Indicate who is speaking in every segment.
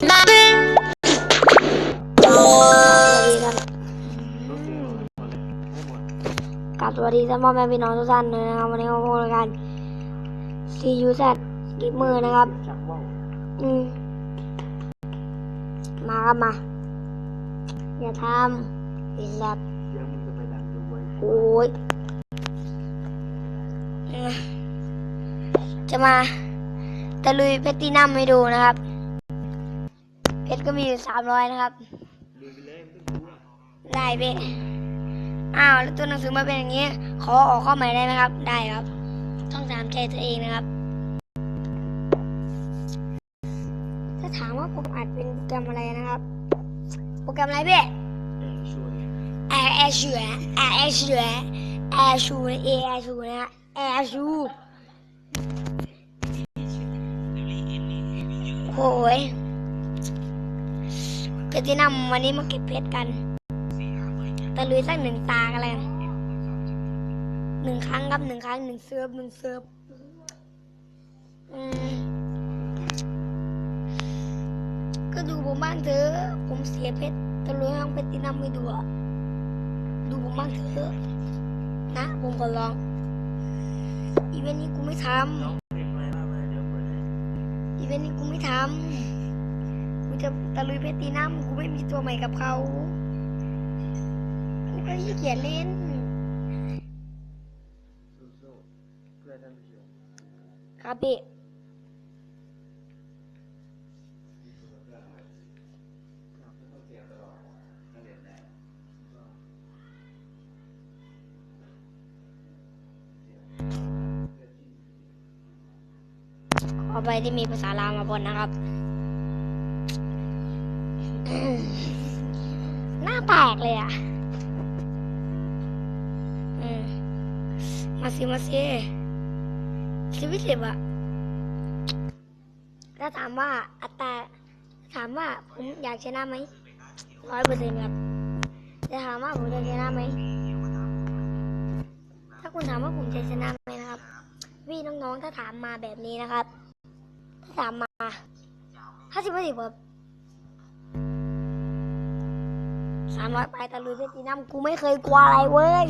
Speaker 1: กับสวัสดีท่านพ่อแม่พี่น้องทุกท่านเลยนะครับวันนี้มาพบกัน CUZ กิมมือนะครับอืมมาครับมา อย่าทำอีสัตว์โอ้ยจะมาตะลุยเพชรตีนัมให้ดูนะครับ เพชรก็มีอยู่สามร้อยนะครับได้เป๊ะอ้าวแล้วตัวหนังสือมาเป็นอย่างนี้ ขอออกข้อใหม่ได้ไหมครับ ได้ครับ ต้องตามใจตัวเองนะครับ ถ้าถามว่าโปรแกรมอัดเป็นโปรแกรมอะไรนะครับ โปรแกรมอะไรเป๊ะแอร์แอร์ชูแอร์แอร์ชูแอร์ชูเอแอร์ชูนะฮะแอร์ชูโอ้ย เพชรที่นำวันนี้มาเก็บเพชรกันตะลุยสักหนึ่งตากันเลยหนึ่งครั้งครับหนึ่งครั้งหนึ่งเซิร์ฟหนึ่งเซิร์ฟก็ดูผมบ้างเถอะผมเสียเพชรตะลุยห้องเพชรที่นำไม่ดูอะดูผมบ้างเถอะนะ ผมก็ลอง อีเวนต์นี้กูไม่ทำอีเวนต์นี้กูไม่ทำ จะตะลุยเพชรตีน้ำกูไม่มีตัวใหม่กับเขากูก็ขี้เกียจเล่นครับพี่ขอไปที่มีภาษาลาวมาบนนะครับ หน้าแตกเลยอะมาสิมาสิชีวิตสิบอะถ้าถามว่าอัตราถามว่าผมอยากชนะไหมร้อยเปอร์เซ็นต์ครับจะถามว่าผมจะชนะไหมถ้าคุณถามว่าผมจะชนะไหมนะครับพี่น้องๆถ้าถามมาแบบนี้นะครับ ถ้าถามมาห้าสิบห้าสิบแบบ สามร้อยไปตะลุยเพชรตีน้ำกูไม่เคยกลัวอะไรเว้ย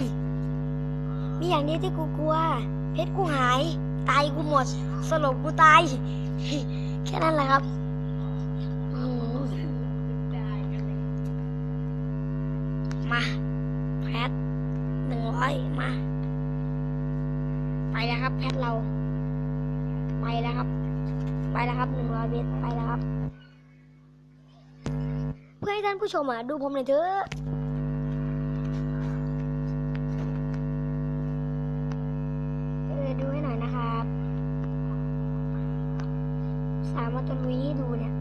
Speaker 1: มีอย่างเดียวที่กูกลัว เพชรกูหาย ตายกูหมด สลบกูตาย แค่นั้นแหละครับ ผู้ชมอะดูผมหน่อยเถอะเออดูให้หน่อยนะครับสามมาตะลุยดูเนี่ย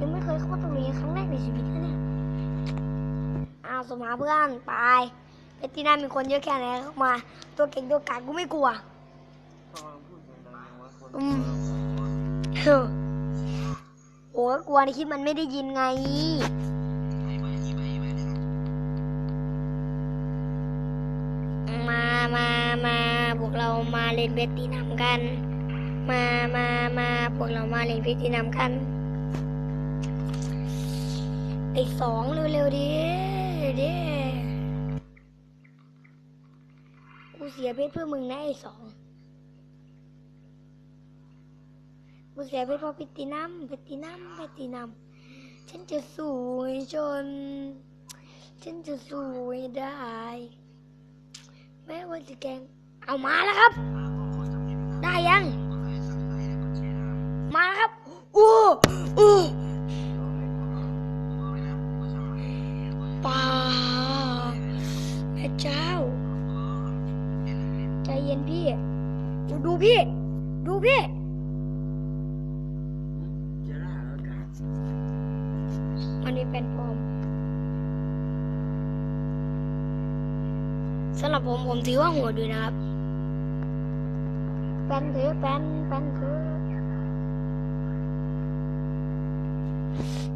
Speaker 1: ยังไม่เคยเข้ามาตะลุยครั้งแรกในชีวิตนะเนี่ยอ้าวสมหาเพื่อนไปเพชรที่นั่นมีคนเยอะแค่ไหนเข้ามา ตัวเก่งตัวกากกูไม่กลัวอืมฮ้ อโอ้กลัวในคลิปมันไม่ได้ยินไง มามามาพวกเรามาเล่นเบสตีนำกัน มามามาพวกเรามาเล่นเบสตีนำกันไอสองเร็วๆดิดิกูเสียเพชรเพื่อมึงนะไอสอง กูเสียไปเพราะเพชรตีน้ำเพชรตีน้ำเพชรตีน้ำฉันจะสวยจน ฉันจะสวยได้ แม้ว่าจะแกล้งเอามาแล้วครับ ได้ยัง มาแล้วครับ อู้อู้ ผมถือว่าโหัวดีนะครับ แปนถือแปนแปนถือ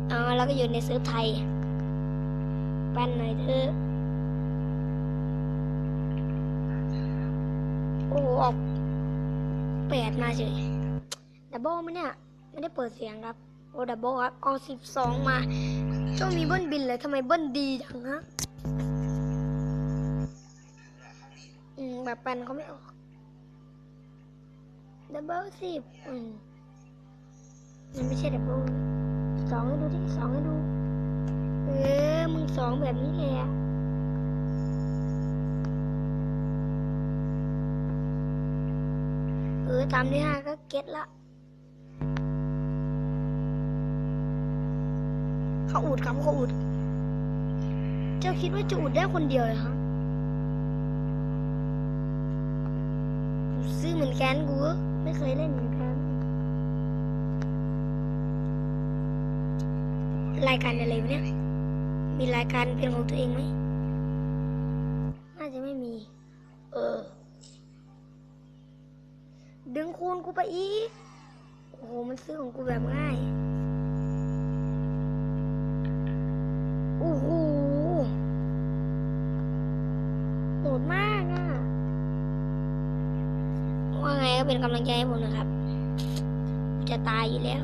Speaker 1: เอาแล้วก็อยู่ในซื้อไทย แปนหน่อยเถอะโอ้โหออกแปดมาเฉยดับเบิลไหมเนี่ย ไม่ได้เปิดเสียงครับ โอ้ดับเบิลครับ เอาสิบสองมาช่วงมีเบิ้ลบินเลยทำไมเบิ้ลดีจังฮะ แบบปันเขาไม่ออกดับเบิลสิบอืมมันไม่ใช่ดับเบิลสองให้ดูดิสองให้ดู เออ มึงสองแบบนี้แหละเออตามที่ห้าก็เก็ตละเขาอุดครับเขาอุด เจ้าคิดว่าจะอุดได้คนเดียวเลยฮะกู ซื้อเหมือนกันกูไม่เคยเล่นเหมือนกันรายการอะไรเนี่ย มีรายการเป็นของตัวเองไหม น่าจะไม่มี เออ ดึงคูณกูไปอีก โอ้โห มันซื้อของกูแบบง่าย โอ้โห โหดมากอะ ว่าไงก็เป็นกำลัง ใจให้ผมนะครับ จะตายอยู่แล้ว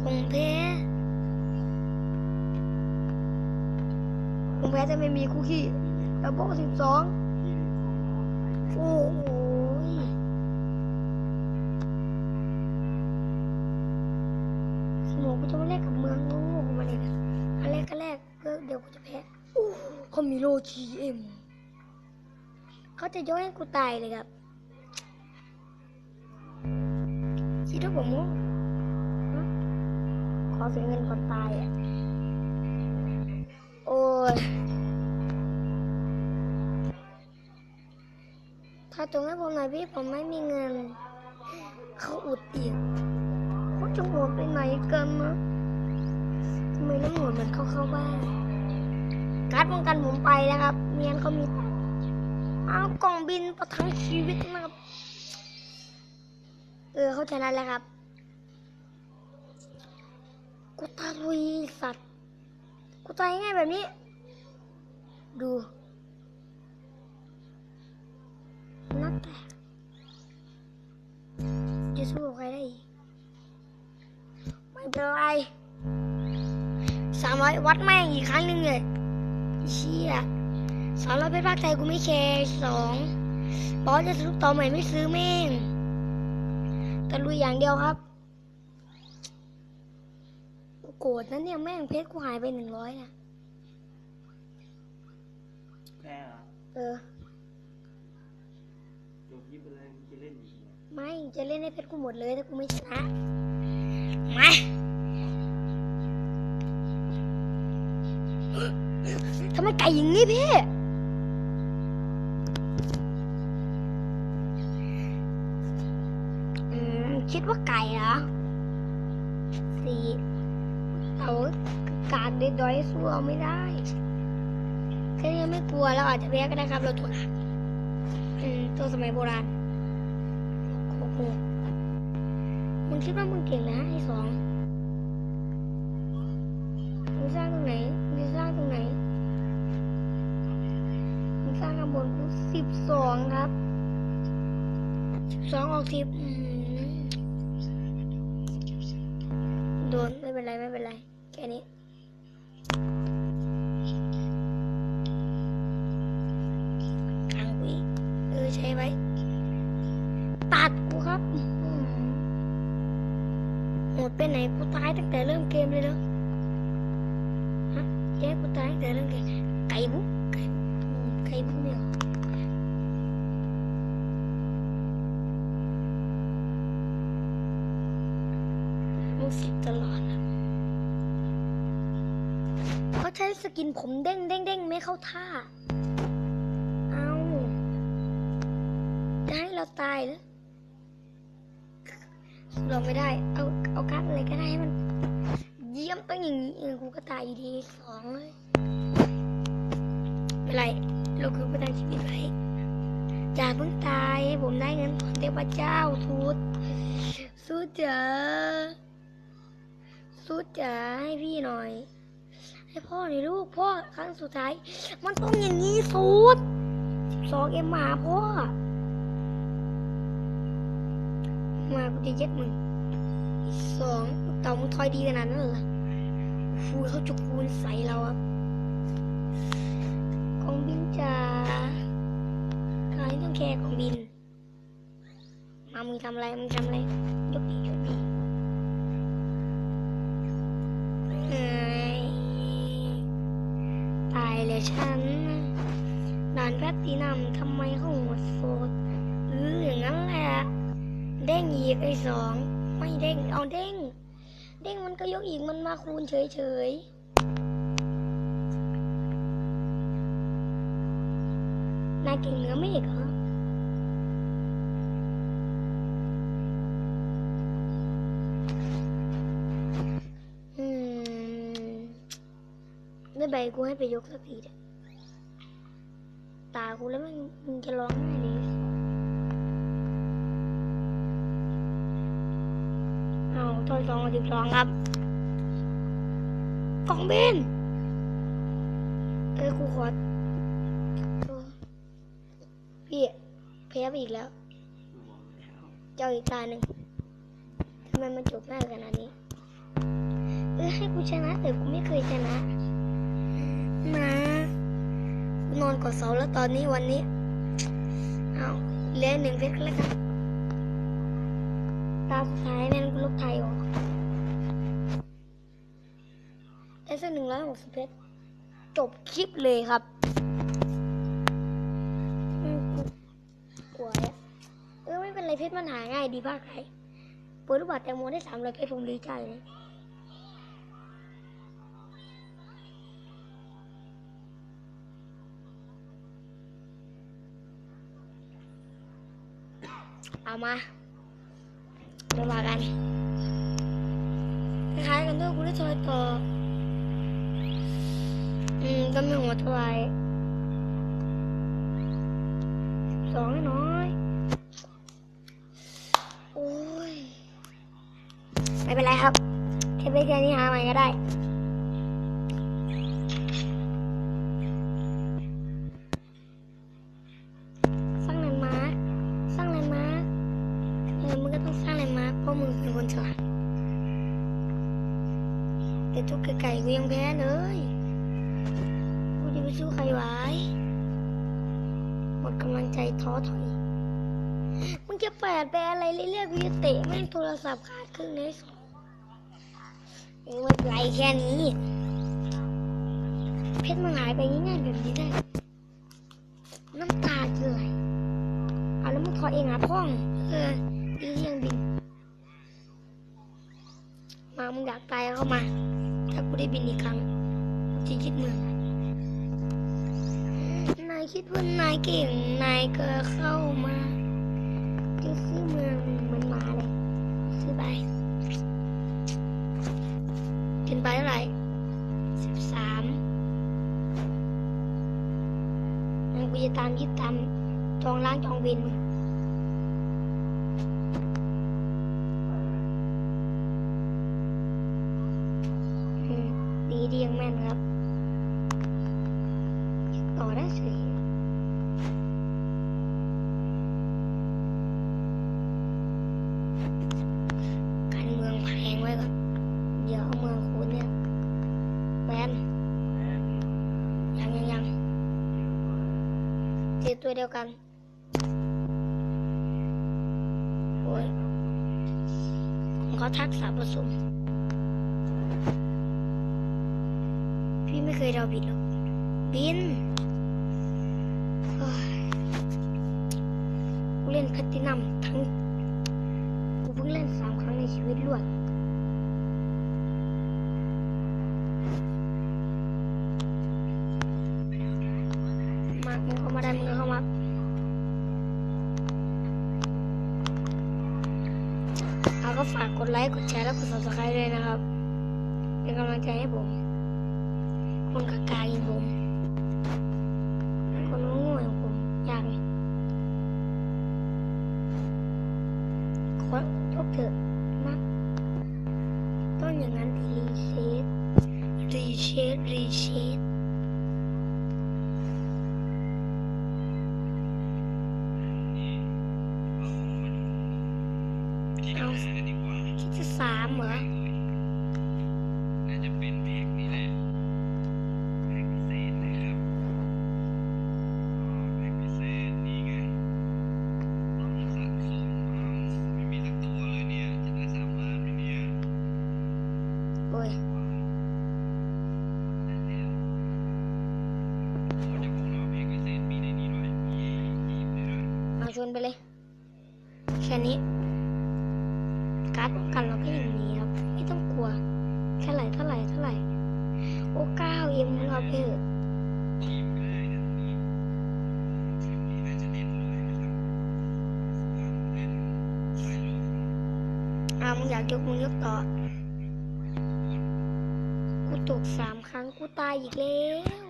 Speaker 1: คงแพ้คงแพ้จะไม่มีคุกกี้ดับเบิลสิบสองโอ้โหสมองกูจะมาแลกกับเมืองโง่ของมันเลยนะอันแรกก็แรกก็เดี๋ยวกูจะแพ้เขามีโลจีเอ็มเขาจะย่อยให้กูตายเลยครับ คิดว่าผมโง่ฮะขอเสียเงินก่อนตายอะ โอ้ย ถ้าตรงให้ผมหน่อยพี่ผมไม่มีเงิน เขาอุดอีกเขาจะหัวไปไหนกันนะทำไมน้ำหัวมันเข้าเข้าบ้านการป้องกันผมไปนะครับเมียนเขามี เอากล่องบินประทังชีวิตนะ เออ เขาชนะแล้วครับกูตาลุยสัตว์กูตายง่ายแบบนี้ ดูนักแต่จะสู้กับใครได้อีกไม่เป็นไรสามร้อยวัดแม่งอีกครั้งหนึ่งเลยเชี่ยสามร้อยเพชรภาคไทยกูไม่แคร์สองบอสจะซื้อต่อใหม่ไม่ซื้อแม่ง แต่ลุยอย่างเดียวครับกูโกรธนะเนี่ยแม่งเพชรกูหายไปหนึ่งร้อยนะ
Speaker 2: แพ้เหรอ
Speaker 1: เออ
Speaker 2: จบยิบไปเลยมึงจะเล่นอีกเหรอ
Speaker 1: ไม่จะเล่นให้เพชรกูหมดเลยถ้ากูไม่ชนะมาทำไมไก่อย่างนี้พี่ อืม คิดว่าไก่เหรอสี่เอากาดดอยๆสู้เอาไม่ได้แค่นี้ไม่กลัวแล้วอาจจะแพ้ก็ได้ครับ เราตัวหนักตัวสมัยโบราณโอ้โหมึงคิดว่ามึงเก่งนะไอ้สองมึงสร้างตรงไหนมึงสร้างตรงไหนมึงสร้างข้างบนกูสิบสองครับสิบสองออกสิบอื โดนไม่เป็นไรไม่เป็นไร แค่นี้ขังกูอีกเออใช้ไว้ ตัดกูครับอื้อหือหมดไปไหนกูตายตั้งแต่เริ่มเกมเลยเหรอฮะแย่กูตายตั้งแต่เริ่มเกมไก่บุ๊กไก่อืมไก่บุ๊กเนี่ยรู้สึกตลอดนะเขาใช้สกิน ผมเด้งเด้งเด้งไม่เข้าท่า เอาจะให้เราตายเหรอลงไม่ได้ เอาเอาการ์ดอะไรก็ได้ให้มัน เยี่ยมต้องอย่างนี้เออกูก็ตายอยู่ดีสองเลยไม่เป็นไร เราคือประทังชีวิตไว้อย่าเพิ่งตายให้ผมได้เงินก่อนเทพเจ้าทูตสู้จ๋าสู้จ๋าให้พี่หน่อย ให้พ่อหน่อยลูกพ่อครั้งสุดท้าย มันต้องอย่างนี้สูตรสิบสองเอ็มมาพ่อ มากูจะเย็ดมึงสองเต่ามึงทอยดีขนาดนั้นเหรอฟูเขาจุกคูณใส่เราครับกองบินจ๋ากายต้องแคร์กองบินมามึงทำอะไรมึงทำอะไรยกดียกดี ฉันนานแพทตีนำทำไมเขาหัวโสดเอออย่างนั้นแหละเด้งอีกไอ้สอง ไม่เด้งเอาเด้ง เด้งมันก็ยกอีกมันมาคูณเฉยเฉยๆนายเก่งเหนือไม่เหรอ กูให้ไปยกสักทีเถอะตากูแล้วมันมึงจะร้องไห้เลยเอาทอยสองสิบสองครับกล่องบินเอ้กูขอพี่แพ้ไปอีกแล้ว เจ้าอีกตาหนึ่งทำไมมันจบง่ายขนาดนี้ เออให้กูชนะแต่กูไม่เคยชนะ นะ นอนกอดเสาแล้วตอนนี้วันนี้ เอาเหลือหนึ่งเพชรก็แล้วกันตาสุดท้ายแม่นกูลบไทยออกได้สักหนึ่งร้อยหกสิบเพชรจบคลิปเลยครับอืมกูกลัวเออไม่เป็นไรเพชรมันหาง่ายดีมากเลยเปิดรูปบัตรแตงโมได้สามร้อยเพชรผมดีใจเลย เอามาเดี๋ยวมากันคล้ายๆกันด้วยกูได้ทอยต่ออืมก็ไม่หัวเท่าไหร่สองน้อยโอ้ยไม่เป็นไรครับแค่ไปแค่นี้หาใหม่ก็ได้ เป็นคนฉลาดแต่ทุกไก่กูยังแพ้เลยกูจะไปสู้ใครไหวหมดกำลังใจท้อถอย มึงจะแปดไปอะไรเรื่อยๆกูจะเตะแม่งโทรศัพท์ขาดครึ่งในสองเออไม่เป็นไรแค่นี้ เพชรมันหายไปง่ายๆแบบนี้ได้ น้ำตาจะไหลเอาแล้วมึงถอเองอะพ่อง เออดีที่ยังบิน มามึงอยากตายเข้ามา ถ้ากูได้บินอีกครั้งกูจะยึดเมืองนายคิดว่านายเก่ง นายก็เข้ามาจะซื้อเมืองมันมาเลยซื้อไปกินไปเท่าไหร่สิบสามงั้นกูจะตามยึดตามจองล้างจองเวรมึงอื มดีดียังแม่นครับ ต่อได้เฉยการเมืองแพงไว้ก่อนเดี๋ยวเอาเมืองคุณเนี่ยแบนยังยังยังเจอตัวเดียวกันโอ้ยเขาทักษะผสม พี่ไม่เคยเดาผิดหรอกบินกูเล่นแพลตตินัมทั้งกูเพิ่งเล่นสามครั้งในชีวิตรวดมามึงเข้ามาได้มึงเข้ามาเอาก็ฝากกดไลค์ กดแชร์ และกด subscribe ด้วยนะครับ เป็นกำลังใจให้ผม คน อยากยก
Speaker 3: มือ
Speaker 1: ยก
Speaker 3: ต่อ กูตกสามครั้งกูตายอีกแล้ว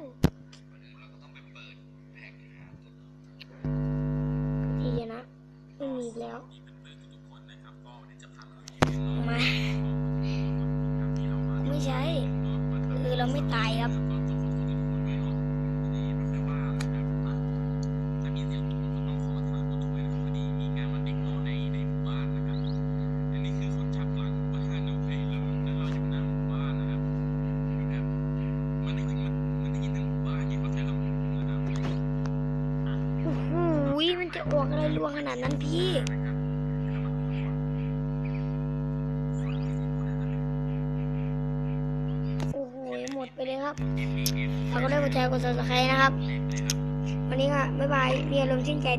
Speaker 3: ลว
Speaker 1: งขนาดนั้นพี่
Speaker 3: โอ้โหหมดไปเลยครับฝากกดได้กดแชร์กดซับสไครต์นะครับ วันนี้ก็บ๊ายบายมีอารมณ์ชื่นใจ